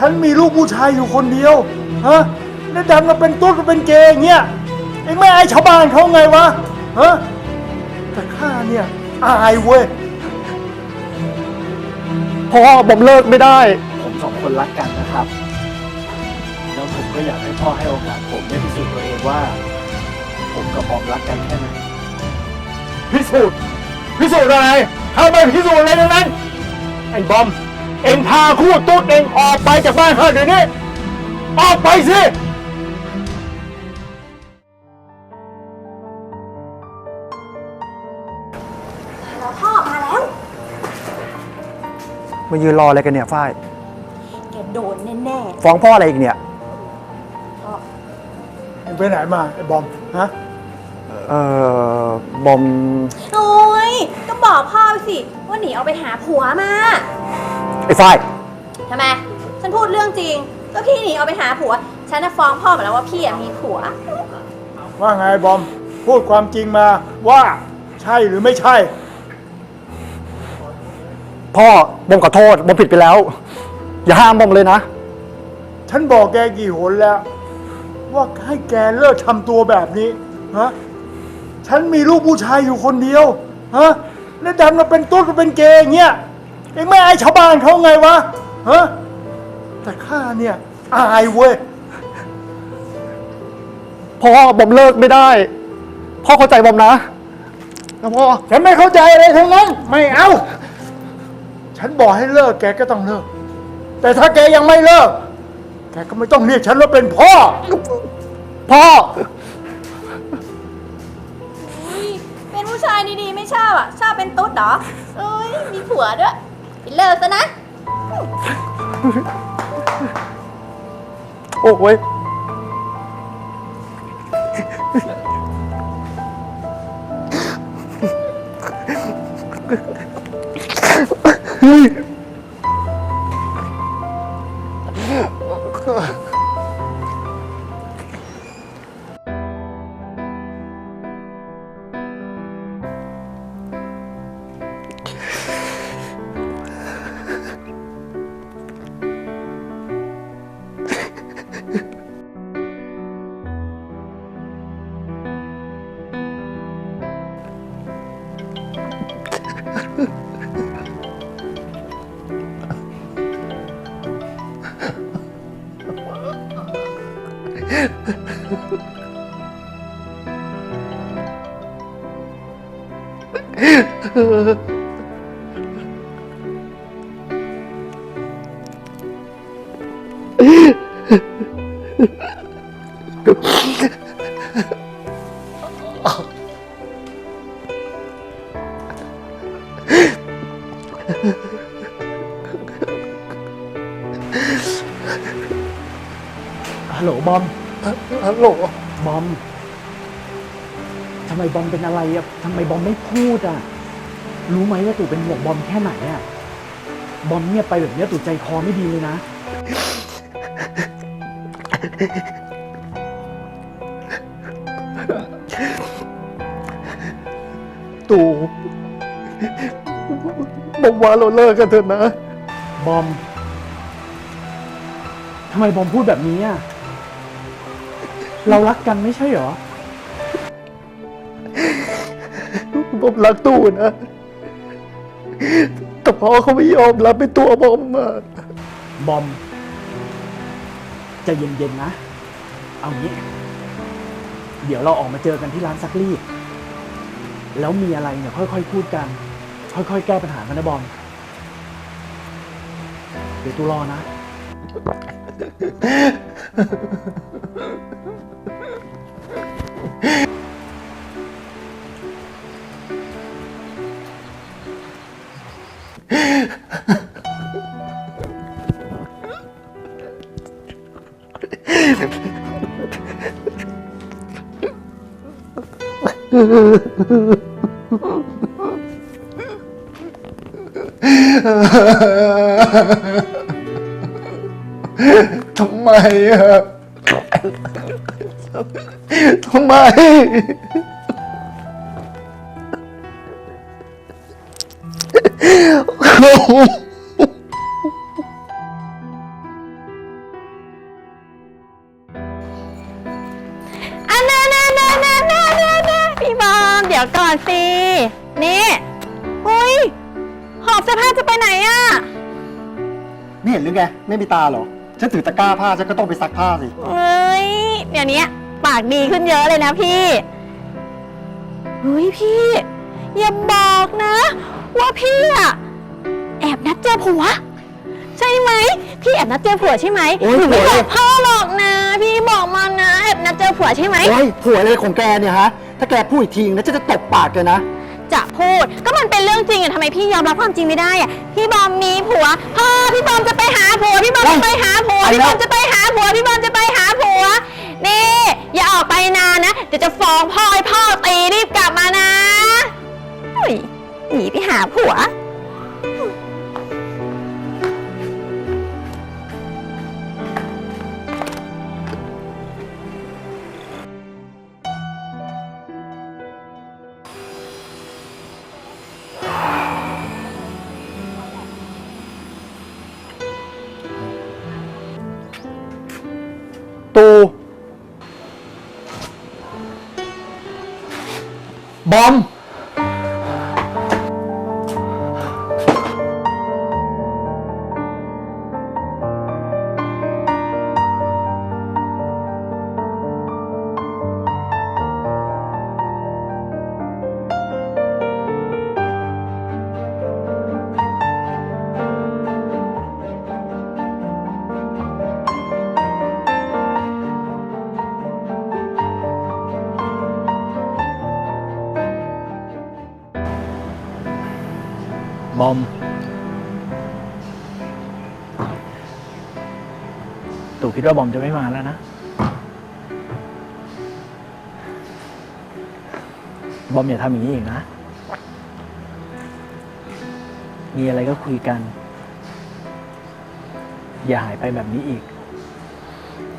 ฉันมีลูกผู้ชายอยู่คนเดียวฮะแล้วดันมาเป็นตุ๊ดมาเป็นเกย์อย่างเงี้ยเอ็งไม่อายชาวบ้านเขาไงวะฮะแต่ข้าเนี่ยอายเว้ยพ่อผมเลิกไม่ได้ ผมสองคนรักกันนะครับ แล้วผมก็อยากให้พ่อให้โอกาสผมได้พิสูจน์ตัวเองว่า ผมกับบอมรักกันแค่ไหนพิสูจน์พิสูจน์อะไรเข้าไปพิสูจน์อะไรทั้งนั้นไอ้บอม เอ็งพาคู่ตุ๊ดเอ็งออกไปจากบ้านข้าเดี๋ยวนี้ ออกไปสิ แล้วพ่อมาแล้ว มายืนรออะไรกันเนี่ยฝ้าย แกโดนแน่ฟ้องพ่ออะไรอีกเนี่ย ๆพ่อเอ็งไปไหนมาไอ้บอม ฮะ เอ่อ บอม โอ้ยก็บอกพ่อไปสิ ว่าหนีเอาไปหาผัวมา ไอ้ฝ้าย ทำไม ฉันพูดเรื่องจริง ก็พี่หนีเอาไปหาผัว ฉันน่ะฟ้องพ่อมาแล้วว่าพี่อะมีผัว ว่าไงบอม พูดความจริงมาว่าใช่หรือไม่ใช่ พ่อบอมขอโทษบอมผิดไปแล้ว อย่าห้ามบอมเลยนะ ฉันบอกแกกี่หนแล้ว ว่าให้แกเลิกทำตัวแบบนี้ฮะฉันมีลูกผู้ชายอยู่คนเดียวฮะแล้วดันมาเป็นตุ๊ดมาเป็นเกย์อย่างเงี้ย เอ็งไม่อายชาวบ้านเขาไงวะฮะแต่ข้าเนี่ย อายเว้ยพ่อบอมเลิกไม่ได้ พ่อเข้าใจบอมนะนะพ่อฉันไม่เข้าใจอะไรทั้งนั้น ไม่เอา ฉันบอกให้เลิกแกก็ต้องเลิก แต่ถ้าแกยังไม่เลิก แกก็ไม่ต้องเรียกฉันว่าเป็นพ่อ พ่อ อุ้ยเป็นผู้ชายดีๆ ไม่ชอบอะ ชอบเป็นตุ๊ดเหรอเอ้ย มีผัวด้วย ไปเลิกซะนะ โอ้ย ทำไมบอมเป็นอะไรอะทำไมบอมไม่พูดอะ รู้ไหมว่าตู่เป็นห่วงบอมแค่ไหนอะ บอมเงียบไปแบบเนี้ยตู่ใจคอไม่ดีเลยนะ ตู่บอกว่าเราเลิกกันเถอะนะ บอม ทำไมบอมพูดแบบนี้อะ เรารักกันไม่ใช่เหรอ ผมรักตู่นะ แต่พ่อเขาไม่ยอมรับเป็นตัวบอมอะบอมใจะเย็นๆนะ เอางี้ เดี๋ยวเราออกมาเจอกันที่ร้านซักรีด แล้วมีอะไรเนี่ยค่อยๆพูดกัน ค่อยๆแก้ปัญหากันนะบอม เดี๋ยวตูรอนะ ทำไมอะทำไม อันนันอันนั้นอันนั้นอันนั้นพี่บอมเดี๋ยวก่อนสิ นี่อุ้ยหอบเสื้อผ้าจะไปไหนอะไม่เห็นหรือไง ไม่มีตาเหรอ ฉันถือตะกร้าผ้า ฉันก็ต้องไปซักผ้าสิเฮ้ยเดี๋ยวนี้ปากดีขึ้นเยอะเลยนะพี่เฮ้ยพี่ อย่าบอกนะ ว่าพี่อะ ผัว ใช่ไหมพี่แอบนัดเจอผัวใช่ไหมโอ๊ยหนูไม่ผัวบอกพ่อหรอกนะ พี่บอกมานะแอบนัดเจอผัวใช่ไหม โอ้ยผัวอะไรของแกเนี่ยฮะ ถ้าแกพูดอีกทีนะฉันจะตบปากแกนะ จะพูดก็มันเป็นเรื่องจริงอะทำไมพี่ยอมรับความจริงไม่ได้อะพี่บอมมีผัวพ่อพี่บอมจะไปหาผัวพี่บอมจะไปหาผัวไปพี่แล้บว อมจะไปหาผัวพี่บอมจะไปหาผัวนี่อย่าออกไปนานนะเดี๋ยวจะฟ้องพ่อให้พ่อตีรีบกลับมานะเฮ้ยหนีไปหาผัว ตูบอม บอม ตู่คิดว่าบอมจะไม่มาแล้วนะ บอมอย่าทำอย่างนี้อีกนะ มีอะไรก็คุยกัน อย่าหายไปแบบนี้อีก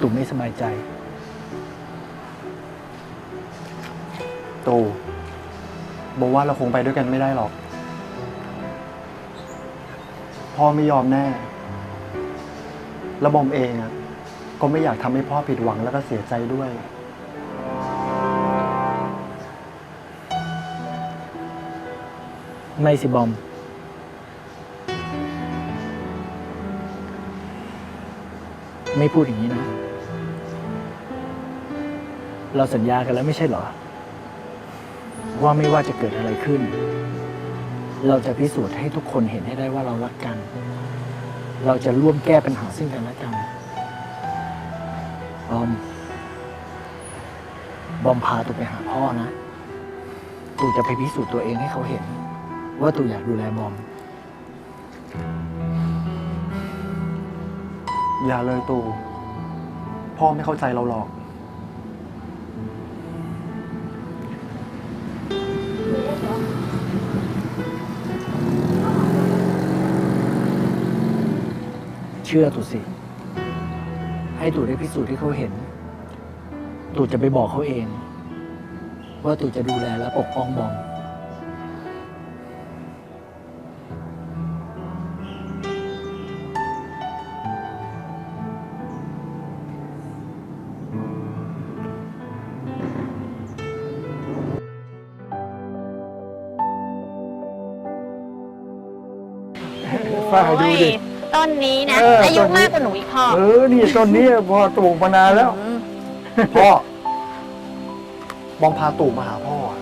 ตู่ไม่สบายใจ ตู่บอกว่าเราคงไปด้วยกันไม่ได้หรอก พ่อไม่ยอมแน่แล้วบอมเองอะก็ไม่อยากทำให้พ่อผิดหวังแล้วก็เสียใจด้วย ไม่สิบอม ไม่พูดอย่างนี้นะ เราสัญญากันแล้วไม่ใช่เหรอ ว่าไม่ว่าจะเกิดอะไรขึ้น เราจะพิสูจน์ให้ทุกคนเห็นให้ได้ว่าเรารักกัน เราจะร่วมแก้ปัญหาซึ่งกันและกันบอม บอมพาตูไปหาพ่อนะ ตูจะไปพิสูจน์ตัวเองให้เขาเห็น ว่าตูอยากดูแลบอม อย่าเลยตู พ่อไม่เข้าใจเราหรอก เชื่อตูสิ ให้ตูได้พิสูจน์ให้เขาเห็น ตูจะไปบอกเขาเอง ว่าตูจะดูแลและปกป้องบอมฝ้ายดูดิ ต้นนี้นะ เอออายุต้นนี้ มากกว่าหนูอีกพ่อเออ นี่ต้นนี้พอปลูกมานานแล้วมพ่อ บอมพาตู่มาหาพ่ออะ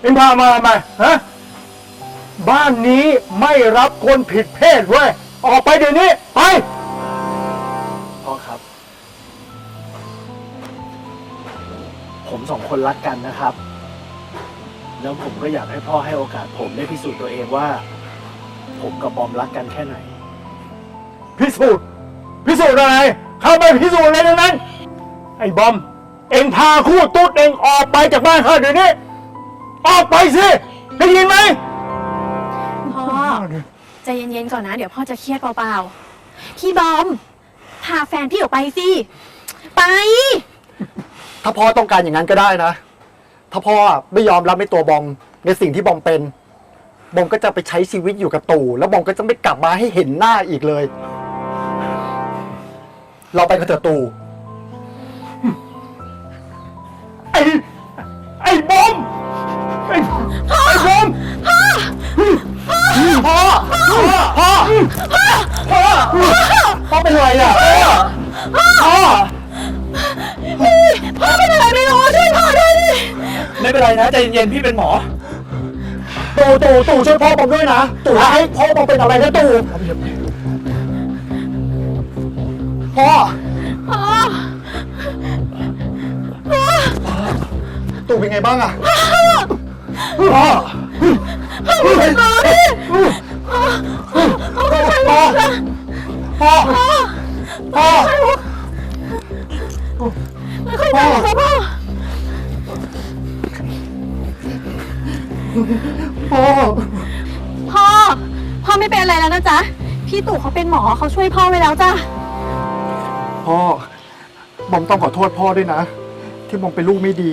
เอ็งพามาทำไมฮะ บ้านนี้ไม่รับคนผิดเพศเว้ย ออกไปเดี๋ยวนี้ ไป พ่อครับ ผมสองคนรักกันนะครับ แล้วผมก็อยากให้พ่อให้โอกาสผมได้พิสูจน์ตัวเองว่า ผมกับบอมรักกันแค่ไหน พิสูจน์พิสูจน์อะไร เข้าไปพิสูจน์อะไรทั้งนั้น ไอ้บอม เอ็งพาคู่ตุ๊ดเอ็งออกไปจากบ้านข้าเดี๋ยวนี้ ออกไปสิ ได้ยินไหมพ่อใจเย็นๆก่อนนะ เดี๋ยวพ่อจะเครียดเปล่าๆพี่บอม พาแฟนพี่ออกไปสิ ไป ถ้าพ่อต้องการอย่างนั้นก็ได้นะ ถ้าพ่อไม่ยอมรับในตัวบอมในสิ่งที่บอมเป็น บอมก็จะไปใช้ชีวิตอยู่กับตู่แล้วบอมก็จะไม่กลับมาให้เห็นหน้าอีกเลย เราไปกับเธอตู่ไอ้ไอ้บอมไอ้พ่อไอ้บอมพ่อพ่อพ่อพ่อพ่อเป็นไรอะพ่อพ่อเป็นอะไรไม่รู้ช่วยพ่อด้วยดิไม่เป็นไรนะใจเย็นๆพี่เป็นหมอ ตู่ตู่ตู่ช่วยพ่อบอมด้วยนะ ตู่อย่าให้พ่อบอมเป็นอะไรนะตู่พ่อพ่อตู่เป็นไงบ้างอะพ่อพ่อพ่อพ่อไม่ค่อยได้ค่ะพ่อพ่อ พ่อ พ่อไม่เป็นอะไรแล้วนะจ๊ะ พี่ตู่เขาเป็นหมอเขาช่วยพ่อไว้แล้วจ้ะ พ่อ บอมต้องขอโทษพ่อด้วยนะ ที่บอมเป็นลูกไม่ดี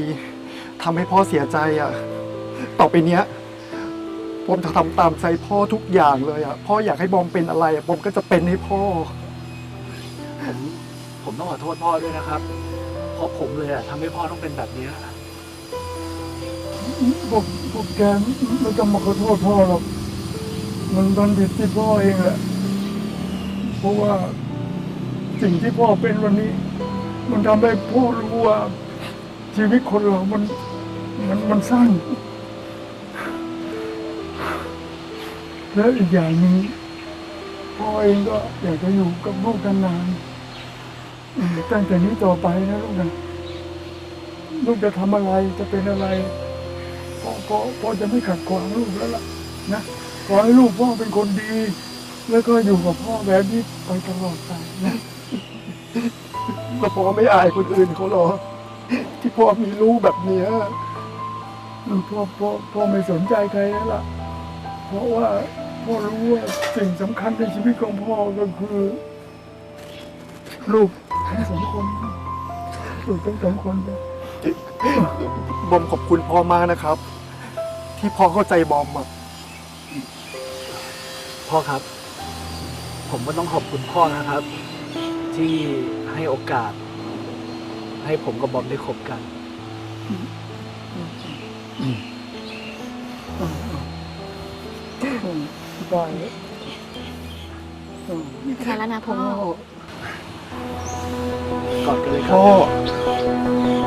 ทำให้พ่อเสียใจอะ่ะ ต่อไปเนี้ยบอมจะทำตามใจพ่อทุกอย่างเลยอะ่ะ พ่ออยากให้บอมเป็นอะไรอะบอมก็จะเป็นให้พ่อ ผมผมต้องขอโทษพ่อด้วยนะครับ เพราะผมเลยอะทำให้พ่อต้องเป็นแบบนี้ พวกพวกแกไม่ต้องมาขอโทษพ่อหรอก มันมันผิดที่พ่อเองแหละ เพราะว่าสิ่งที่พ่อเป็นวันนี้ มันทำให้พ่อรู้ว่า ชีวิตคนเรา มัน มันมันสั้นแล้วอีกอย่างหนึ่งพ่อเองก็อยากจะอยู่กับลูกนานๆตั้งแต่นี้ต่อไปนะลูกนะลูกจะทำอะไรจะเป็นอะไร พ่อพ่อพ่อจะไม่ขัดขวางลูกแล้วล่ะนะขอให้ลูกพ่อเป็นคนดี แล้วก็อยู่กับพ่อแบบนี้ไปตลอดไปนะแล้วพ่อไม่อายคนอื่นเขาหรอ ที่พ่อมีลูกแบบเนี้ยพ่อพ่อพ่อไม่สนใจใครแล้วล่ะ เพราะว่าพ่อรู้ว่าสิ่งสำคัญในชีวิตของพ่อก็คือ ลูกทั้งสองคนลูกทั้งสองคนนะ บอมขอบคุณพ่อมากนะครับ ที่พ่อเข้าใจบอมอะพ่อครับ ผมก็ต้องขอบคุณพ่อนะครับ ที่ให้โอกาส ให้ผมกับบอมได้คบกันได้ไม่เป็นไรแล้วนะพ่อกอดกันเลยครับ พ่อ